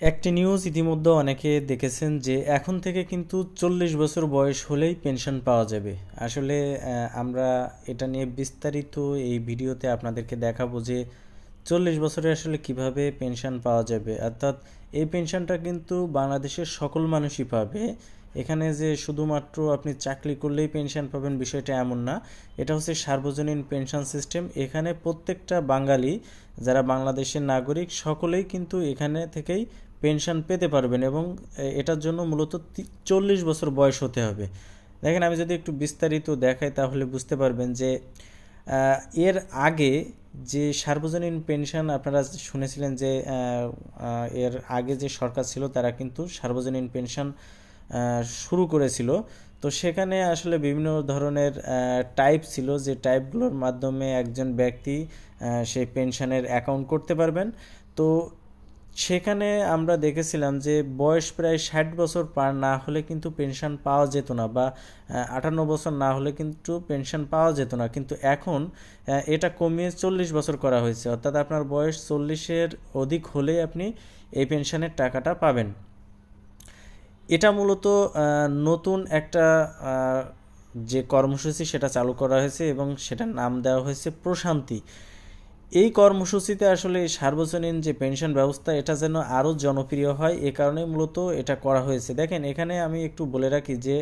একটি নিউজ ইতিমধ্যে অনেকে দেখেছেন যে এখন থেকে কিন্তু চল্লিশ বছর বয়স হলেই পেনশন পাওয়া যাবে। আসলে আমরা এটা নিয়ে বিস্তারিত এই ভিডিওতে আপনাদেরকে দেখাবো যে চল্লিশ বছরে আসলে কীভাবে পেনশন পাওয়া যাবে? অর্থাৎ এই পেনশনটা কিন্তু বাংলাদেশের সকল মানুষই পাবে। এখানে যে শুধুমাত্র আপনি চাকরি করলেই পেনশন পাবেন বিষয়টা এমন না। এটা হচ্ছে সার্বজনীন পেনশন সিস্টেম এখানে প্রত্যেকটা বাঙালি, যারা বাংলাদেশের নাগরিক, সকলেই কিন্তু এখানে থেকেই পেনশন পেতে পারবেন এবং এটার জন্য মূলত চল্লিশ বছর বয়স হতে হবে। দেখেন, আমি যদি একটু বিস্তারিত দেখাই তাহলে বুঝতে পারবেন যে এর আগে যে সার্বজনীন পেনশন আপনারা শুনেছিলেন যে এর আগে যে সরকার ছিল তারা কিন্তু সার্বজনীন পেনশন শুরু করেছিল। তো সেখানে আসলে বিভিন্ন ধরনের টাইপ ছিল যে টাইপগুলোর মাধ্যমে একজন ব্যক্তি সেই পেনশনের অ্যাকাউন্ট করতে পারবেন। তো সেখানে আমরা দেখেছিলাম যে বয়স প্রায় ষাট বছর পার না হলে কিন্তু পেনশন পাওয়া যেত না বা আটান্ন বছর না হলে কিন্তু পেনশন পাওয়া যেত না। কিন্তু এখন এটা কমিয়ে চল্লিশ বছর করা হয়েছে। অর্থাৎ আপনার বয়স চল্লিশের অধিক হলেই আপনি এই পেনশনের টাকাটা পাবেন। এটা মূলত নতুন একটা যে কর্মসূচি সেটা চালু করা হয়েছে এবং সেটার নাম দেওয়া হয়েছে প্রশান্তি। এই কর্মসূচিতে আসলে সার্বজনীন যে পেনশন ব্যবস্থা, এটা যেন আরও জনপ্রিয় হয়, এ কারণে মূলত এটা করা হয়েছে। দেখেন, এখানে আমি একটু বলে রাখি যে,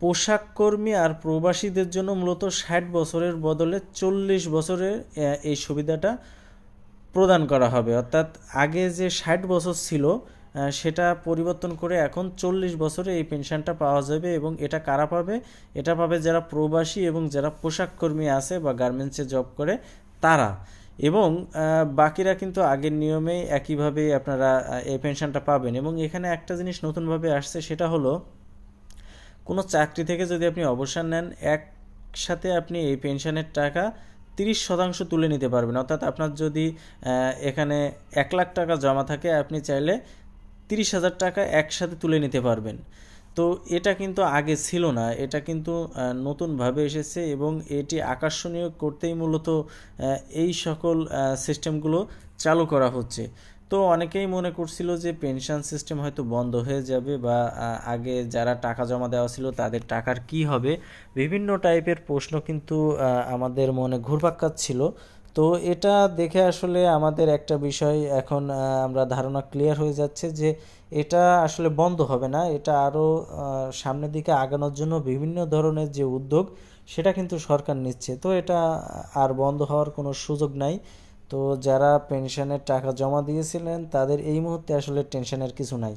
পোশাক কর্মী আর প্রবাসীদের জন্য মূলত ষাট বছরের বদলে চল্লিশ বছরের এই সুবিধাটা প্রদান করা হবে। অর্থাৎ আগে যে ষাট বছর ছিল সেটা পরিবর্তন করে এখন চল্লিশ বছরে এই পেনশনটা পাওয়া যাবে এবং এটা কারা পাবে? এটা পাবে যারা প্রবাসী এবং যারা পোশাক কর্মী আছে বা গার্মেন্টসে জব করে তারা। এবং বাকিরা কিন্তু আগের নিয়মেই একইভাবে আপনারা এই পেনশনটা পাবেন। এবং এখানে একটা জিনিস নতুনভাবে আসছে, সেটা হলো, কোনো চাকরি থেকে যদি আপনি অবসর নেন, একসাথে আপনি এই পেনশনের টাকা তিরিশ শতাংশ তুলে নিতে পারবেন। অর্থাৎ আপনার যদি এখানে এক লাখ টাকা জমা থাকে, আপনি চাইলে তিরিশ হাজার টাকা একসাথে তুলে নিতে পারবেন। তো এটা কিন্তু আগে ছিল না, এটা কিন্তু নতুনভাবে এসেছে এবং এটি আকর্ষণীয় করতেই মূলত এই সকল সিস্টেমগুলো চালু করা হচ্ছে। তো অনেকেই মনে করছিল যে পেনশন সিস্টেম হয়তো বন্ধ হয়ে যাবে বা আগে যারা টাকা জমা দেওয়া ছিল তাদের টাকার কি হবে? বিভিন্ন টাইপের প্রশ্ন কিন্তু আমাদের মনে ঘুরপাক খাচ্ছিল। তো এটা দেখে আসলে আমাদের একটা বিষয় এখন আমরা ধারণা ক্লিয়ার হয়ে যাচ্ছে যে এটা আসলে বন্ধ হবে না। এটা আরও সামনের দিকে আগানোর জন্য বিভিন্ন ধরনের যে উদ্যোগ, সেটা কিন্তু সরকার নিচ্ছে। তো এটা আর বন্ধ হওয়ার কোনো সুযোগ নাই। তো যারা পেনশনের টাকা জমা দিয়েছিলেন, তাদের এই মুহূর্তে আসলে টেনশনের কিছু নাই।